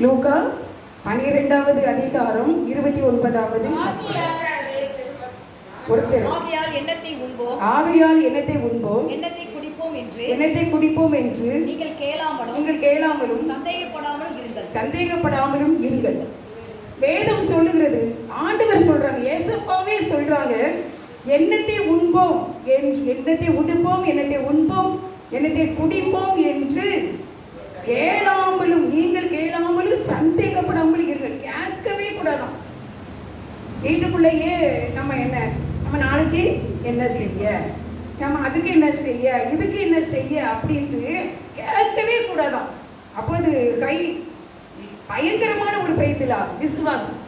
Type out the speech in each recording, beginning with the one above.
Luca பனிரெண்டாவது அதிகாரம் இருபத்தி ஒன்பதாவது. ஒருத்தர் ஆகையால் எண்ணத்தை உண்போம். ஆகையால் எண்ணத்தை உண்போம். எண்ணத்தை குடிப்போம் என்று எண்ணத்தை குடிப்போம் என்று நீங்கள் கேளாமலும் நீங்கள் கேளாமலும் சந்தேகப்படாமலும் இருங்கள். சந்தேகப்படாமலும் இருங்கள். வேதம் சொல்லுகிறது ஆண்டவர் சொல்றாங்க ஏசப்பாவே சொல்றாங்க எண்ணத்தை உண்போம் எண்ணத்தை உடுப்போம் எண்ணத்தை உண்போம் எண்ணத்தை குடிப்போம் என்று. கேளாமலும் நீங்கள் கேளாமலும் சந்தேகப்படாமலும் இருங்கள் கேட்கவே கூடாதாம் வீட்டுக்குள்ளேயே நம்ம என்ன? நம்ம நாளைக்கு என்ன செய்ய? நம்ம அதுக்கு என்ன செய்ய? இதுக்கு என்ன செய்ய? அப்படின்ட்டு கேட்கவே கூடாதான். அப்போ அது கை பயங்கரமான ஒரு பயத்திலா? விசுவாசம்.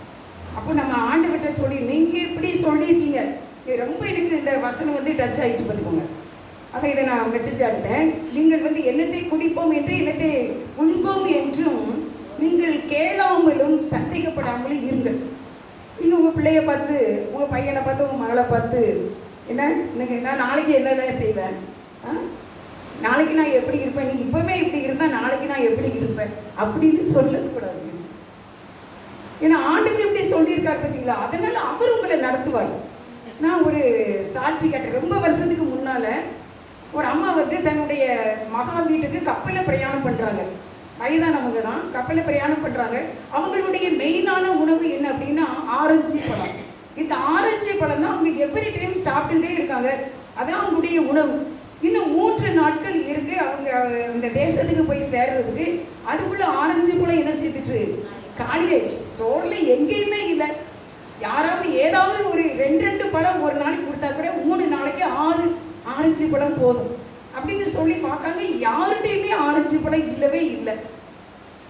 அப்போ நம்ம ஆண்டுகிட்ட சொல்லி நீங்கள் இப்படி சொல்லியிருக்கீங்க. இது ரொம்ப எனக்கு இந்த வசனம் வந்து டச் ஆகிட்டு பார்த்துக்கோங்க. அதை இதை நான் மெசேஜ் எடுத்தேன் நீங்கள் வந்து என்னத்தை குடிப்போம் என்று என்னத்தை உண்போம் என்றும் நீங்கள் கேளாமலும் சந்தேகப்படாமலும் இருங்கள். நீங்கள் உங்கள் பிள்ளைய பார்த்து உங்கள் பையனை பார்த்து உங்கள் மகளை பார்த்து. என்ன? இன்னைக்கு நான் நாளைக்கு என்னென்ன செய்வேன்? ஆ? நாளைக்கு நான் எப்படி இருப்பேன்? நீ இப்போவே இப்படி இருந்தால் நாளைக்கு நான் எப்படி இருப்பேன்? அப்படின்னு சொல்லக்கூடாது ஏன்னா ஆண்டுகள் இப்படி சொல்லியிருக்கார் பார்த்தீங்களா? அதனால் அவர் உங்களை நடத்துவார். நான் ஒரு சாட்சி கேட்டேன். ரொம்ப வருஷத்துக்கு முன்னால் ஒரு அம்மா வந்து தன்னுடைய மகா வீட்டுக்கு கப்பலில் பிரயாணம் பண்ணுறாங்க வயதானவங்க தான் கப்பலில் பிரயாணம் பண்ணுறாங்க அவங்களுடைய மெயினான உணவு என்ன அப்படின்னா ஆரஞ்சு பழம். இந்த ஆரஞ்சு பழம் தான் அவங்க எவ்ரி டைம் சாப்பிட்டுட்டே இருக்காங்க. அதான் அவங்களுடைய உணவு. இன்னும் மூன்று நாட்கள் இருக்கு அவங்க இந்த தேசத்துக்கு போய் சேர்றதுக்கு. அதுக்குள்ள ஆரஞ்சு பழம் என்ன செய்துட்டு காலியாயிட்டு சோர்ல எங்கேயுமே இல்லை. யாராவது ஏதாவது ஒரு ரெண்டு ரெண்டு பழம் ஒரு நாளைக்கு கொடுத்தா கூட மூணு நாளைக்கு ஆறு ஆரஞ்சு பழம் போதும். அப்படின்னு சொல்லி பார்க்காங்க யாருடையுமே ஆரஞ்சு படம் இல்லவே இல்லை.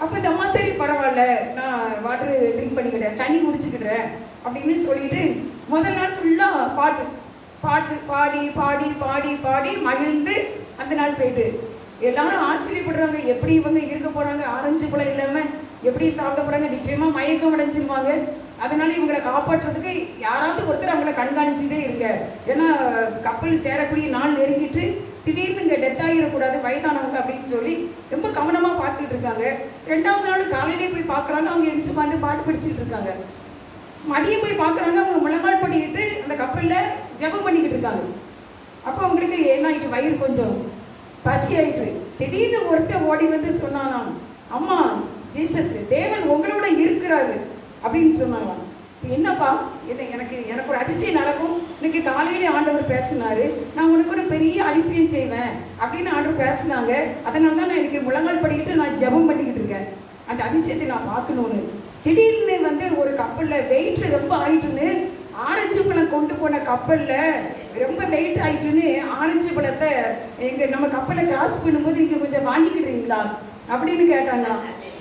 அப்போ இந்த அம்மா சரி பரவாயில்ல நான் வாட்டர் ட்ரிங்க் பண்ணிக்கிட்டேன் தண்ணி குடிச்சுக்கிட்டேன் அப்படின்னு சொல்லிட்டு முதல் நாள் ஃபுல்லாக பாட்டு பாட்டு பாடி பாடி பாடி பாடி மகிழ்ந்து அந்த நாள் போயிட்டு. எல்லாரும் ஆச்சரியப்படுறாங்க எப்படி இவங்க இருக்க போகிறாங்க ஆரஞ்சு பழம் இல்லாமல் எப்படி சாப்பிட போகிறாங்க நிச்சயமாக மயக்கம் அடைஞ்சிருவாங்க. அதனால இவங்களை காப்பாற்றுறதுக்கு யாராவது ஒருத்தர் அவங்கள கண்காணிச்சுட்டே இருங்க. ஏன்னா கப்பல் சேரக்கூடிய நாள் நெருங்கிட்டு திடீர்னு இங்கே டெத் ஆகிடக்கூடாது வயதானவங்க அப்படின்னு சொல்லி ரொம்ப கவனமாக பார்த்துட்டு இருக்காங்க. ரெண்டாவது நாள் காலையிலே போய் பார்க்குறாங்க அவங்க எரிச்சு வந்து பாட்டு படிச்சுட்டு இருக்காங்க. மதியம் போய் பார்க்குறாங்க அவங்க முழங்கால் பண்ணிக்கிட்டு அந்த கப்பலில் ஜெபம் பண்ணிக்கிட்டு இருக்காங்க. அப்போ அவங்களுக்கு என்ன ஆகிட்டு வயிறு கொஞ்சம் பசி ஆயிட்டு. திடீர்னு ஒருத்தர் ஓடி வந்து சொன்னானாம் அம்மா ஜீசஸ் தேவன் உங்களோட இருக்கிறாரு அப்படின்னு சொன்னாங்களாம் என்னப்பா என்ன எனக்கு எனக்கு ஒரு அதிசயம் நடக்கும். இன்னைக்கு காலையிலே ஆண்டவர் பேசினாரு நான் உனக்கு ஒரு பெரிய அதிசயம் செய்வேன் அப்படின்னு ஆண்டவர் பேசினாங்க. அதனால தான் நான் எனக்கு முழங்கால் படிக்கிட்டு நான் ஜெபம் பண்ணிக்கிட்டு இருக்கேன். அந்த அதிசயத்தை நான் பார்க்கணும்னு. திடீர்னு வந்து ஒரு கப்பலில் வெயிட் ரொம்ப ஆயிட்டுன்னு ஆரஞ்சு பழம் கொண்டு போன கப்பலில் ரொம்ப வெயிட் ஆயிட்டுன்னு ஆரஞ்சு பழத்தை எங்கள் நம்ம கப்பலை கிராஸ் பண்ணும்போது நீங்கள் கொஞ்சம் வாங்கிக்கிடுறீங்களா அப்படின்னு கேட்டாங்க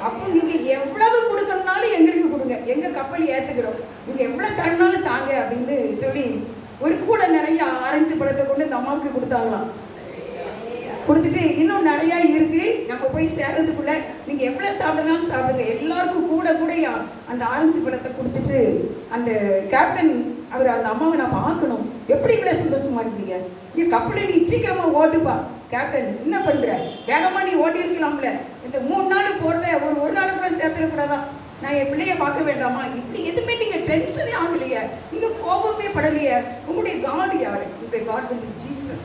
அப்போ நீங்கள் எவ்வளவு கொடுக்கணும்னாலும் எங்களுக்கு கொடுங்க. எங்கள் கப்பல் ஏற்றுக்கிறோம் நீங்கள் எவ்வளோ தரனாலும் தாங்க அப்படின்னு சொல்லி ஒரு கூட நிறைய ஆரஞ்சு பழத்தை கொண்டு இந்த அம்மாவுக்கு கொடுத்தாங்களாம். கொடுத்துட்டு இன்னும் நிறையா இருக்கு. நம்ம போய் சேர்றதுக்குள்ள நீங்கள் எவ்வளோ சாப்பிடலாம் சாப்பிடுங்க. எல்லாருக்கும் கூட கூடயா அந்த ஆரஞ்சு பழத்தை கொடுத்துட்டு அந்த கேப்டன் அவர் அந்த அம்மாவை நான் பார்க்கணும். எப்படி இவ்வளோ சந்தோஷமா இருந்தீங்க? நீ கப்பலை நீ சீக்கிரமா ஓட்டுப்பா. கேப்டன் என்ன பண்ணுற வேகமா நீ ஓட்டியிருக்கலாம்ல. இந்த மூணு நாள் போகிறத ஒரு ஒரு நாளுக்குள்ள சேர்த்துடக்கூடாதான் நான் என் பிள்ளைய பார்க்க வேண்டாமா? இப்படி எதுவுமே நீங்க டென்ஷனே ஆகலையே. நீங்க கோபமே படலையே. உங்களுடைய காட் யாரு? உங்களுடைய காட் வந்து ஜீசஸ்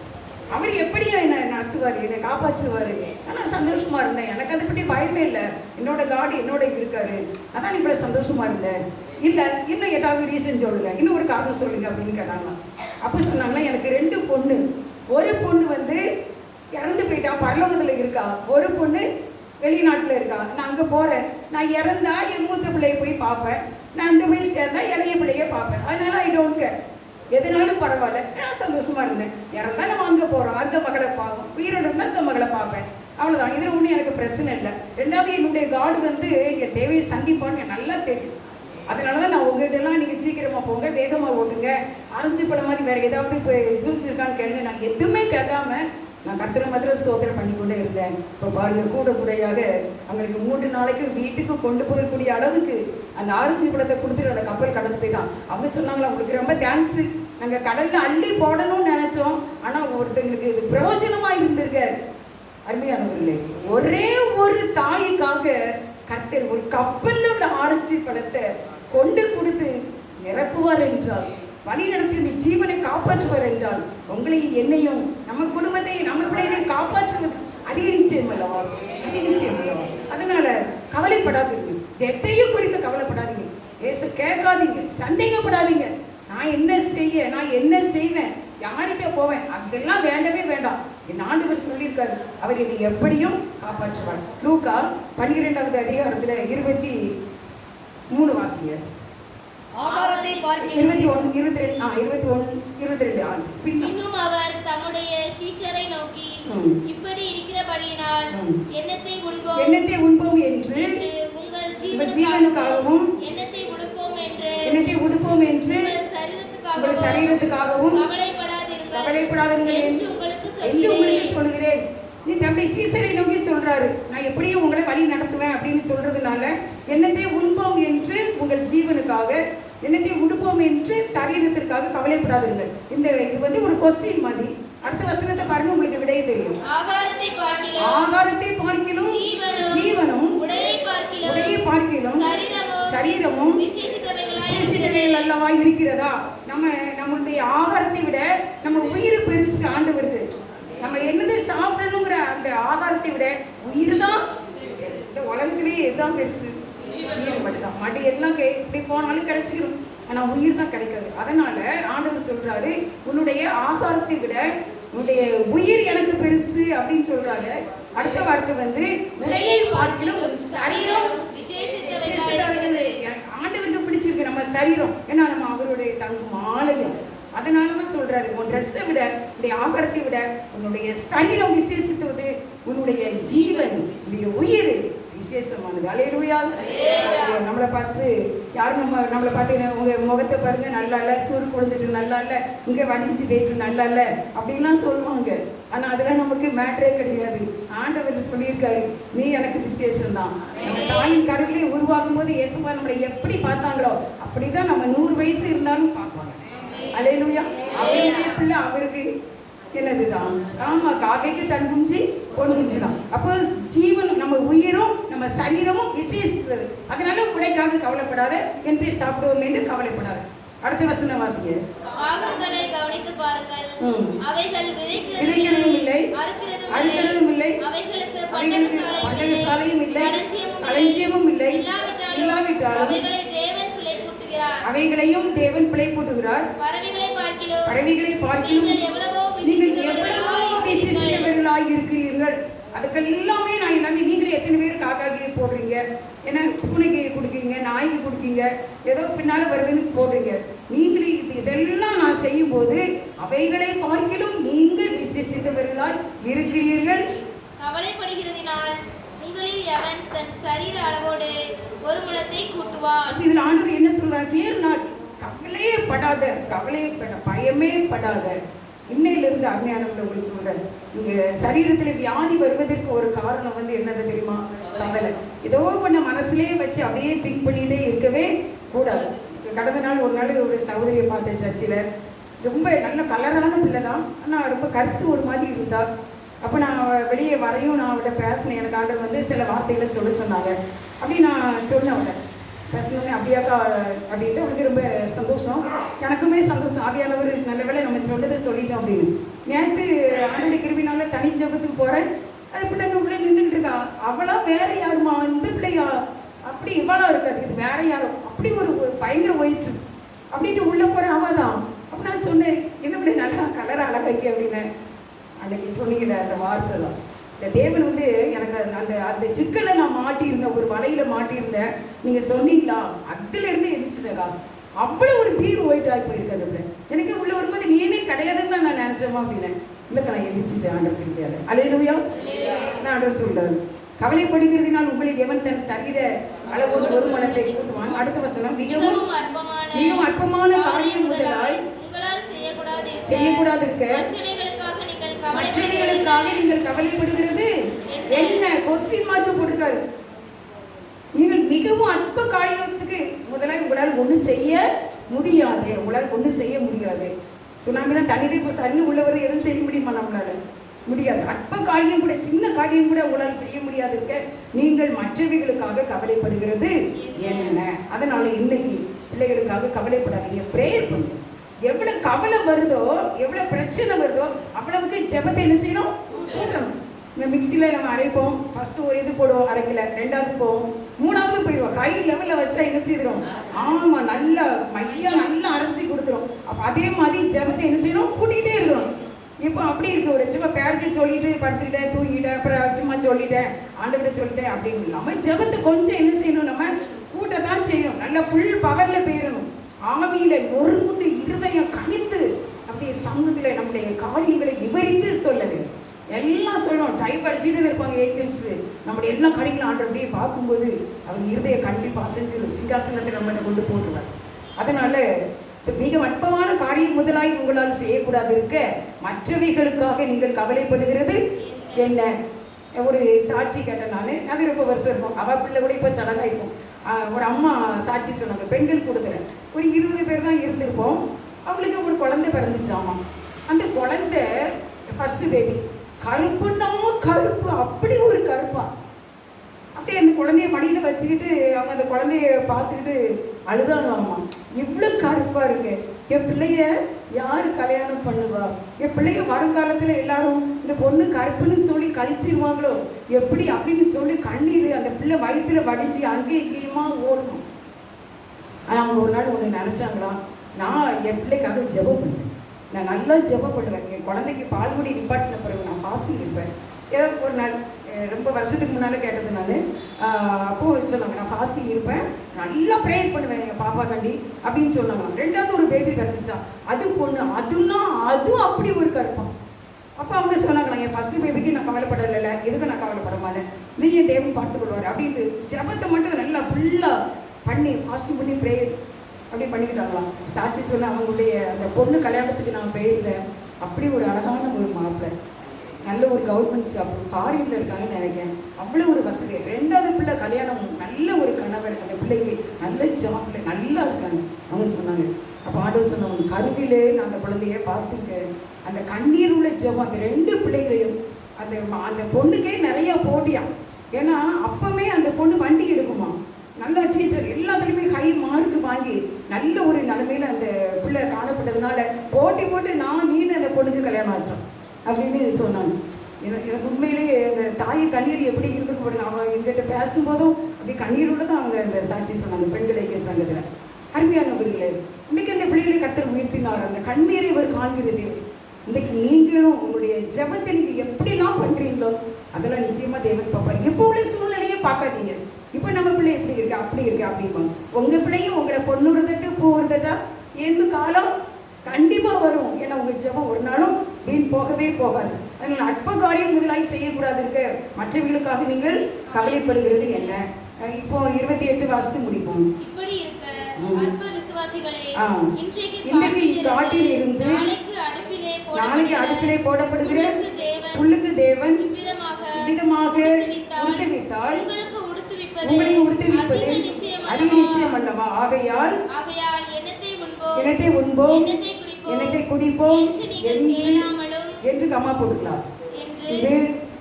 அவர் எப்படியா என்னை நடத்துவார்? என்னை காப்பாற்றுவார்? ஆனால் சந்தோஷமா இருந்தேன். எனக்கு அதை பற்றி பயமே இல்லை. என்னோட காடு என்னோட இருக்காரு. அதான் இவ்வளோ சந்தோஷமா இருந்தேன். இல்லை இன்னும் ஏதாவது ரீசன் சொல்லுங்க. இன்னும் ஒரு காரணம் சொல்லுங்க அப்படின்னு கேட்டாங்க. அப்போ சொன்னாங்கன்னா எனக்கு ரெண்டு பொண்ணு. ஒரு பொண்ணு வந்து இறந்து போயிட்டா பரலோகத்தில் இருக்கா. ஒரு பொண்ணு வெளிநாட்டில் இருக்கா நான் அங்கே போகிறேன் நான் இறந்தா என் மூத்த பிள்ளைய போய் பார்ப்பேன். நான் அந்த போய் சேர்ந்தா இளைய பிள்ளைய பார்ப்பேன். அதனால ஐ டோன்ட் கேர் எதுனாலும் பரவாயில்ல. நான் சந்தோஷமா இருந்தேன். இறந்தா நம்ம அங்கே போகிறோம் அந்த மகளை பார்ப்போம். உயிரோடு இருந்தால் அந்த மகளை பார்ப்பேன். அவ்வளோதான் இதில் ஒன்றும் எனக்கு பிரச்சனை இல்லை. ரெண்டாவது என்னுடைய காடு வந்து என் தேவையை சந்திப்பான்னு எனக்கு நல்லா தெரியும். அதனால தான் நான் உங்கள்கிட்டலாம் நீங்கள் சீக்கிரமாக போங்க. வேகமாக ஓட்டுங்க. ஆரஞ்சு பழம் மாதிரி வேறு ஏதாவது இப்போ ஜூஸ் இருக்கான்னு கேளுங்க. நான் எதுவுமே கேட்காம நான் கத்திர மத்திர ஸ்தோத்திரம் பண்ணி கொண்டே இருந்தேன். இப்போ பாருங்க கூட கூடையாக அவங்களுக்கு மூன்று நாளைக்கு வீட்டுக்கு கொண்டு போகக்கூடிய அளவுக்கு அந்த ஆரஞ்சு பழத்தை கொடுத்துட்டு அந்த கப்பல் கடந்து போயிட்டான். அவங்க சொன்னாங்களா உங்களுக்கு ரொம்ப தேங்க்ஸ் நாங்கள் கடலில் அள்ளி போடணும்னு நினச்சோம். ஆனால் ஒருத்தங்களுக்கு இது பிரயோஜனமாக இருந்திருக்க. அருமையானவர்களே ஒரே ஒரு தாய்க்காக கர்த்தர் ஒரு கப்பலோட உள்ள ஆரஞ்சு பழத்தை கொண்டு கொடுத்து நிரப்புவார் என்றார். வழி நடத்தி இந்த ஜீவனை காப்பாற்றுவார் என்றால் உங்களையும் என்னையும் நம்ம குடும்பத்தையும் நம்ம பிள்ளைகளையும் காப்பாற்றுவது அதி நிச்சயம் அல்லவா அதி நிச்சயம் அல்லவா அதனால கவலைப்படாதீங்க. எதையும் குறித்து கவலைப்படாதீங்க. ஏச கேட்காதீங்க. சந்தேகப்படாதீங்க. நான் என்ன செய்ய நான் என்ன செய்வேன்? யார்கிட்ட போவேன்? அதெல்லாம் வேண்டவே வேண்டாம். என் ஆண்டவர் சொல்லியிருக்காரு. அவர் என்னை எப்படியும் காப்பாற்றுவார். லூக்கா பன்னிரெண்டாவது அதிகாரத்தில் இருபத்தி மூணு வாசிங்க. ஆகாரத்தை இருபத்தி பார்க்கிறேன் ஒன்று இருபத்தி ரெண்டு ஆ இருபத்தி ஒன்று இருபத்தி ரெண்டு பின்ன இன்னும் அவர் தம்முடைய சீஷரை நோக்கி. இப்படி இருக்கிறபடியினால். எண்ணத்தை உண்போம் எண்ணத்தை உண்போம் என்று உங்கள் ஜீவனுக்காகவும் எண்ணத்தை உடுப்போம் என்று எண்ணத்தை உடுப்போம் என்று உங்கள் சரீரத்துக்காகவும் கவலைப்படாதிருங்கள் கவலைப்படாதீர்கள் என்று உங்களுக்கு சொல்கிறேன் நீ தம்முடைய சீசரை நோக்கி சொல்றாரு நான் எப்படியும் உங்களை வழி நடத்துவேன் அப்படின்னு சொல்றதுனால எண்ணத்தை உண்போம் என்று உங்கள் ஜீவனுக்காக எண்ணத்தை உடுப்போம் என்று சரீரத்திற்காக கவலைப்படாதீர்கள். இந்த இது வந்து ஒரு கொஸ்டின் மாதிரி. அடுத்த வசனத்தை பாருங்க உங்களுக்கு விடைய தெரியும். ஆகாரத்தை பார்க்கிலும் ஜீவனும் உடையை பார்க்கிலும் சரீரமும் இருக்கிறது. அல்லவா இருக்கிறதா? நம்ம நம்மளுடைய ஆகாரத்தை விட நம்ம உயிர் பெருசு ஆண்டவருக்கு. நம்ம என்னது சாப்பிடணுங்கிற அந்த ஆகாரத்தை விட உயிர் தான் இந்த உலகத்திலேயே இதுதான் பெருசு? உயிர் மட்டும்தான் மடி எல்லாம் கே இப்படி போனாலும் கிடைச்சிக்கணும் ஆனா உயிர் தான் கிடைக்காது. அதனால ஆண்டவர் சொல்றாரு உன்னுடைய ஆகாரத்தை விட உன்னுடைய உயிர் எனக்கு பெருசு அப்படின்னு சொல்றாரு. அடுத்த வார்த்தை வந்து உடையை பார்க்கிலும் உன் சரீரம். ஆண்டவருக்கு பிடிச்சிருக்கு நம்ம சரீரம். ஏன்னா நம்ம அவருடைய தங்கும் ஆலயம். அதனால தான் சொல்றாரு உன் ட்ரெஸ்ஸை விட உன்னுடைய ஆகாரத்தை விட உன்னுடைய சரீரம் விசேஷித்துவது உன்னுடைய ஜீவன் உன்னுடைய உயிர் விசேஷமானது. அலையலுயா நம்மளை பார்த்து யாரும் நம்ம நம்மளை பார்த்து உங்கள் முகத்தை பாருங்கள் நல்லா இல்லை சூறு கொழுந்துட்டு நல்லா இல்லை இங்கே வடிஞ்சு தேய்ட்டு நல்லா இல்லை அப்படின்லாம் சொல்லுவாங்க. ஆனால் அதெல்லாம் நமக்கு மேட்டரே கிடையாது. ஆண்டவர் சொல்லியிருக்காரு? நீ எனக்கு விசேஷம் தான் நம்ம தாயின் கருவிலே உருவாகும் போது இயேசுப்பா நம்மளை எப்படி பார்த்தாங்களோ அப்படி தான் நம்ம நூறு வயசு இருந்தாலும் பார்ப்பாங்க. அலையலுயா அவருடைய பிள்ளை அவருக்கு என்னதுதான்? ஆமா காக்கைக்கு தன் குஞ்சு பொன் குஞ்சு தான் அப்போ ஜீவன் நம்ம உயிரும் நம்ம சரீரமும் விசேஷித்தது அதனால குடைக்காக கவலைப்படாத. என் பேர் சாப்பிடுவோம் என்று கவலைப்படாத. அடுத்த வசனம் வாசிங்க. கவனித்து பாருங்கள். அவைகள் விதைக்கிறதும் இல்லை, அறுக்கிறதும் இல்லை, அவைகளுக்கு அவைகளுக்கு பண்டகசாலையும் இல்லை களஞ்சியமும் இல்லை. இல்லாவிட்டாலும் அவைகளை தேவன் அவைகளையும் தேவன் பிழைப்பூட்டுகிறார் பறவைகளை பார்க்கிலோ பறவைகளை பார்க்கிலும் நீங்கள் எவ்வளவோ விசேஷித்தவர்களாய் இருக்கிறீர்கள். அதுக்கெல்லாமே நான் எல்லாமே நீங்களே எத்தனை பேர் காக்காக்கு போடுறீங்க? ஏன்னா பூனைக்கு கொடுக்கீங்க நாய்க்கு கொடுக்கீங்க? ஏதோ பின்னால வருதுன்னு போடுறீங்க. நீங்களே இது இதெல்லாம் நான் செய்யும்போது அவைகளை பார்க்கிலும் நீங்கள் விசேஷித்தவர்களாய் இருக்கிறீர்கள். கவலைப்படுகிறதினால் உங்களில் எவன் தன் சரீர அளவோடு ஒரு முழத்தை கூட்டுவான்? இதில் ஆண்டவர் என்ன சொல்றார்? ஃபியர் நாட் கவலையே படாத கவலையே பட பயமே படாத. இன்னையிலிருந்து அருமையானவங்களை உங்களுக்கு சொல்றேன் இங்க சரீரத்துல வியாதி வருவதற்கு ஒரு காரணம் வந்து என்னது தெரியுமா? கவலை. ஏதோ ஒண்ணு மனசுலயே வச்சு அப்படியே திங்க் பண்ணிட்டே இருக்கவே கூடாது. கடந்த நாள் ஒரு நாள் ஒரு சகோதரியை பார்த்தேன் சர்ச்சில். ரொம்ப நல்ல கலரான பிள்ளை தான். ஆனால் ரொம்ப கருத்து ஒரு மாதிரி இருந்தா. அப்போ நான் வெளியே வரையும் நான் அவட்ட பேசினேன். எனக்கு வந்து சில வார்த்தைகளை சொல்ல சொன்னாங்க. அப்படி நான் சொன்னேன் அவட்ட பேசினோடனே அப்படியாக்கா அப்படின்ட்டு அவளுக்கு ரொம்ப சந்தோஷம். எனக்குமே சந்தோஷம். ஆவியானவர் நல்ல வேலை நம்ம சொன்னதை சொல்லிட்டோம் அப்படின்னு. நேற்று ஆண்டு கிருவினால தனி ஜபத்துக்கு போகிறேன் அது பிள்ளைங்க உள்ளே நின்றுட்டு இருக்கா? அவளா வேற யாருமா இந்த பிள்ளையா? அப்படி இவ்வளோ இருக்காது இது வேற யாரும் அப்படி ஒரு பயங்கர ஒயிற்று அப்படின்ட்டு உள்ளே போகிறேன் அவள் தான் அப்போ நான் சொன்னேன் என்ன பிள்ளை நல்லா கலர் அழகாக்கி அப்படின்னு. அன்னைக்கு சொன்னீங்களே அந்த வார்த்தை தான் இந்த தேவன் வந்து எனக்கு அந்த- அந்த சிக்கல்ல நான் மாட்டியிருந்தேன் ஒரு வலையில மாட்டியிருந்தேன். நீங்க சொன்னீங்களா? அதுல இருந்து எதிர்ச்சிட்டா அவ்வளோ ஒரு பீர் ஒயிட் ஆகி போயிருக்காரு அப்படி எனக்கு உள்ள வரும்போது நீனே கிடையாதுன்னு தான் நான் நினைச்சோமா அப்படின்னு. இல்லைக்கா நான் எதிர்ச்சிட்டேன் ஆண்டவர் திருப்பியாரு அலையிலுயா நான் ஆண்டவர் சொல்றாரு. கவலைப்படுகிறதினால் உங்களில் எவன் தன் சரீர அளவோடு ஒரு மனத்தை கூட்டுவான்? அடுத்த வசனம் மிகவும் மிகவும் அற்பமான காரியம் முதலாய் செய்யக்கூடாது இருக்க செய்யக்கூடாது இருக்க மற்றவைகளுக்காக நீங்கள் மற்றவர்களுக்காக நீங்கள் கவலைப்படுகிறது. என்ன? கொஸ்டின் மார்க் போட்டிருக்காரு. நீங்கள் மிகவும் அற்ப காரியத்துக்கு முதலாக உங்களால் ஒன்றும் செய்ய முடியாது. உங்களால் ஒன்றும் செய்ய முடியாது. சுனாமி தான் தண்ணி இப்போ சன்னு உள்ளவர் எதுவும் செய்ய முடியுமா நம்மளால? முடியாது. அற்ப காரியம் கூட சின்ன காரியம் கூட உங்களால் செய்ய முடியாது இருக்க நீங்கள் மற்றவைகளுக்காக கவலைப்படுகிறது. என்ன? அதனால இன்னைக்கு பிள்ளைகளுக்காக கவலைப்படாதீங்க. ப்ரேயர் பண்ணுங்க. எவ்வளவு கவலை வருதோ எவ்வளவு பிரச்சனை வருதோ அவ்வளவுக்கு ஜெபத்தை என்ன செய்யணும்? கூட்டணும் இந்த மிக்சியில் நம்ம அரைப்போம். ஃபர்ஸ்ட் ஒரு இது போடுவோம் அரைக்கல ரெண்டாவது போவோம். மூணாவது போயிடுவோம். கை லெவலில் வச்சா என்ன செய்திரும்? ஆமாம் நல்லா மையா நல்லா அரைச்சி கொடுத்துரும். அப்போ அதே மாதிரி ஜெபத்தை என்ன செய்யணும்? கூட்டிக்கிட்டே இருக்கணும் இப்போ அப்படி இருக்க. ஒரு சும்மா பேருக்கு சொல்லிட்டு படுத்துக்கிட்டேன் தூங்கிட்டேன் அப்புறம் சும்மா சொல்லிட்டேன் ஆண்டவிட சொல்லிட்டேன் அப்படின்னு இல்லாமல் ஜெபத்தை கொஞ்சம் என்ன செய்யணும் நம்ம? கூட்டத்தான் செய்யணும். நல்லா ஃபுல் பவரில் போயிடணும். ஆவியில நொறுங்குண்டு இருதயம் கனித்து அப்படியே சமூகத்தில் நம்முடைய காரியங்களை விவரித்து சொல்ல வேண்டும் எல்லாம் சொல்லணும். டைப் அடிச்சுட்டு இருப்பாங்க ஏஜென்ட்ஸ் நம்முடைய எல்லா காரியங்களும் ஆண்டு அப்படியே பார்க்கும்போது அவர் இருதய கண்டிப்பாக செஞ்சு சிங்காசனத்தை நம்மகிட்ட கொண்டு போட்டுருவார். அதனால மிக அற்பமான காரியம் முதலாய் உங்களால் செய்யக்கூடாது இருக்க மற்றவைகளுக்காக நீங்கள் கவலைப்படுகிறது என்ன? ஒரு சாட்சி கேட்டேன் நான். அது ரொம்ப வருஷம் இருக்கும். அவ பிள்ளை கூட இப்போ சடங்காயிருக்கும் ஒரு அம்மா சாட்சி சொன்னாங்க பெண்கள் கூட்டத்தில் ஒரு இருபது பேர் தான் இருந்திருப்போம். அவங்களுக்கு ஒரு குழந்தை பிறந்துச்சாமா? அந்த குழந்தை ஃபஸ்ட்டு பேபி கருப்புன்னா கருப்பு அப்படி ஒரு கருப்பாக அப்படியே அந்த குழந்தைய மடியில் வச்சுக்கிட்டு அவங்க அந்த குழந்தைய பார்த்துக்கிட்டு அழுதாங்களாமா இவ்வளோ கருப்பாக இருக்கு. என் பிள்ளைய யார் கல்யாணம் பண்ணுவா? என் பிள்ளைய வருங்காலத்தில் எல்லாரும் இந்த பொண்ணு கருப்புன்னு சொல்லி கழிச்சிருவாங்களோ? எப்படி அப்படின்னு சொல்லி கண்ணீர் அந்த பிள்ளை வயிற்றுல வடிஞ்சு அங்கேயும் இங்கேயுமா ஓடணும். ஆனால் அவங்க ஒரு நாள் ஒன்று நினச்சாங்களாம் நான் என் பிள்ளைக்காக ஜெபம் பண்ணுவேன். நான் நல்லா ஜெபம் பண்ணுவேன். என் குழந்தைக்கு பால்குடி நிப்பாட்டின பிறகு நான் ஃபாஸ்டிங் இருப்பேன். ஏதோ ஒரு நாள் ரொம்ப வருஷத்துக்கு முன்னால் கேட்டது நான். அப்போ சொன்னாங்க நான் ஃபாஸ்டிங் இருப்பேன். நல்லா ப்ரேயர் பண்ணுவேன் எங்கள் பாப்பா கண்டி அப்படின்னு சொன்னாங்க. ரெண்டாவது ஒரு பேபி பிறந்துச்சா? அது பொண்ணு அதுன்னா அதுவும் அப்படி ஒரு கருப்பம் அப்போ அவங்க சொன்னாங்களா என் ஃபஸ்ட்டு பேபிக்கு நான் கவலைப்படலை எதுக்கு நான் கவலைப்பட மாட்டேன் நீ என் தேவன் பார்த்துக்கொள்வார் அப்படின்ட்டு ஜபத்தை மட்டும் நல்லா ஃபுல்லாக பண்ணி ஃபாஸ்டிங் பண்ணி ப்ரேயர் அப்படி பண்ணிக்கிட்டாங்களாம் ஸ்டாட்சி சொன்ன அவங்களுடைய அந்த பொண்ணு கல்யாணத்துக்கு நான் போயிருந்தேன். அப்படி ஒரு அழகான ஒரு மாப்பிள்ளை. நல்ல ஒரு கவர்மெண்ட் ஜாப் ஃபாரின்ல இருக்காங்கன்னு நினைக்கிறேன். அவ்வளோ ஒரு வசதி. ரெண்டாவது பிள்ளை கல்யாணம் நல்ல ஒரு கணவர் அந்த பிள்ளைக்கு நல்ல ஜாப்ல நல்லா இருக்காங்க. அவங்க சொன்னாங்க. அப்போ ஆண்டவர் சொன்னவங்க கருவிலே நான் அந்த குழந்தைய பார்த்துருக்கேன். அந்த கண்ணீர் உள்ள ஜெபம் அந்த ரெண்டு பிள்ளைகளையும் அந்த அந்த பொண்ணுக்கே நிறைய போட்டியா? ஏன்னா அப்பவே அந்த பொண்ணு வண்டி எடுக்குமா? நல்ல டீச்சர் எல்லாத்துலேயுமே ஹை மார்க் வாங்கி நல்ல ஒரு நிலைமையில் அந்த பிள்ளை காணப்பட்டதுனால போட்டி போட்டு நான் நீனு அந்த பொண்ணுக்கு கல்யாணம் ஆச்சோம் அப்படின்னு சொன்னாங்க. எனக்கு எனக்கு உண்மையிலேயே அந்த தாய் கண்ணீர் எப்படி இருந்துக்கு போடுங்க அவங்க எங்கிட்ட பேசும்போதும் அப்படி கண்ணீரோட தான் அவங்க அந்த சாட்சி சொன்னாங்க பெண்கள் ஐக்கிய சங்கத்தில் அருமையானவர்களே இன்னைக்கு அந்த பிள்ளைகளை கத்தர் உயர்த்தினார். அந்த கண்ணீரை இவர் காண்கிறது. இன்னைக்கு நீங்களும் உங்களுடைய ஜெபத்தை நீங்கள் எப்படிலாம் பண்ணுறீங்களோ அதெல்லாம் நிச்சயமாக தேவன் பார்ப்பார். இப்போ உள்ள சூழ்நிலையை பார்க்காதீங்க. இப்போ நம்ம பிள்ளை எப்படி இருக்கு? அப்படி இருக்கு அப்படிம்பாங்க. உங்கள் பிள்ளையும் உங்களை பொண்ணு போகிறதட்டா எந்த காலம் கண்டிப்பாக வரும். ஏன்னா உங்கள் ஜெபம் ஒரு நாளும் வீண் போகவே போகாது. அதனால அற்ப காரியம் முதலாய் செய்யக்கூடாது இருக்க மற்றவர்களுக்காக நீங்கள் கவலைப்படுகிறது என்ன? இப்போ இருபத்தி எட்டு வாசித்து முடிப்போம். காட்டிலிருந்து நாளைக்கு அடுப்பிலே போடப்படுகிற புல்லுக்கு தேவன் இவ்விதமாக உடுத்துவித்தால் உங்களுக்கு உடுத்துவிப்பது அதிக நிச்சயம் அல்லவா? ஆகையால் எண்ணத்தை உண்போம்? எண்ணத்தை குடிப்போம் என்று என்று கம்மா போட்டுக்கலாம். என்று இது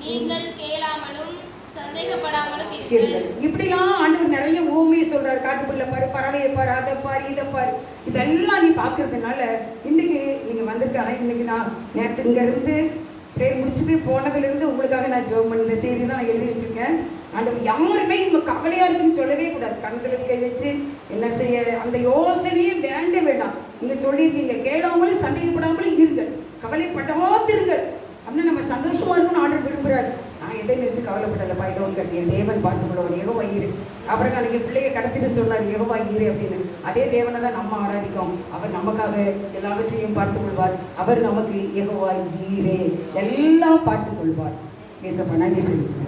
நீங்கள் கேளாமலும் சந்தேகப்படாமலும் இருங்கள். இருங்கள். இப்படிலாம் ஆண்டவர் நிறைய ஊமையை சொல்றாரு. காட்டுக்குள்ள பாரு பறவையை பாரு அதை பாரு இதை பாரு. இதெல்லாம் நீ பார்க்கறதுனால இன்னைக்கு நீங்க வந்திருக்காங்க இன்னைக்கு நான் நேற்று இங்க இருந்து ப்ரேயர் முடிச்சுட்டு போனதுல இருந்து உங்களுக்காக நான் ஜெபம் பண்ண இந்த செய்தி தான் நான் எழுதி வச்சிருக்கேன். ஆண்டவர் யாருமே நம்ம கவலையா இருக்குன்னு சொல்லவே கூடாது. கணத்துல கை வச்சு என்ன செய்ய அந்த யோசனையே வேண்ட வேண்டாம். நீங்க சொல்லியிருக்கீங்க. கேளாமலும் சந்தேகப்படாமலும் இருங்கள். கவலைப்படாதிருங்கள் அப்படின்னா நம்ம சந்தோஷமா இருக்கணும்னு ஆர்டர் விரும்புறாரு. நான் எதை நினைச்சு கவலைப்படலை பாயிட்டோம் கட்டி என் தேவன் பார்த்துக்கொள்வோம் ஏகோவா இரு. அப்புறம் அன்றைக்கி பிள்ளைய கடத்திட்டு சொன்னார் ஏகோவா இரு அப்படின்னு. அதே தேவனை தான் நம்ம ஆராதிக்கோம் அவர் நமக்காக எல்லாவற்றையும் பார்த்து கொள்வார் அவர் நமக்கு ஏகோவா ஈரே எல்லாம் பார்த்து கொள்வார் ஏசப்பா நன்றி சொல்லிட்டு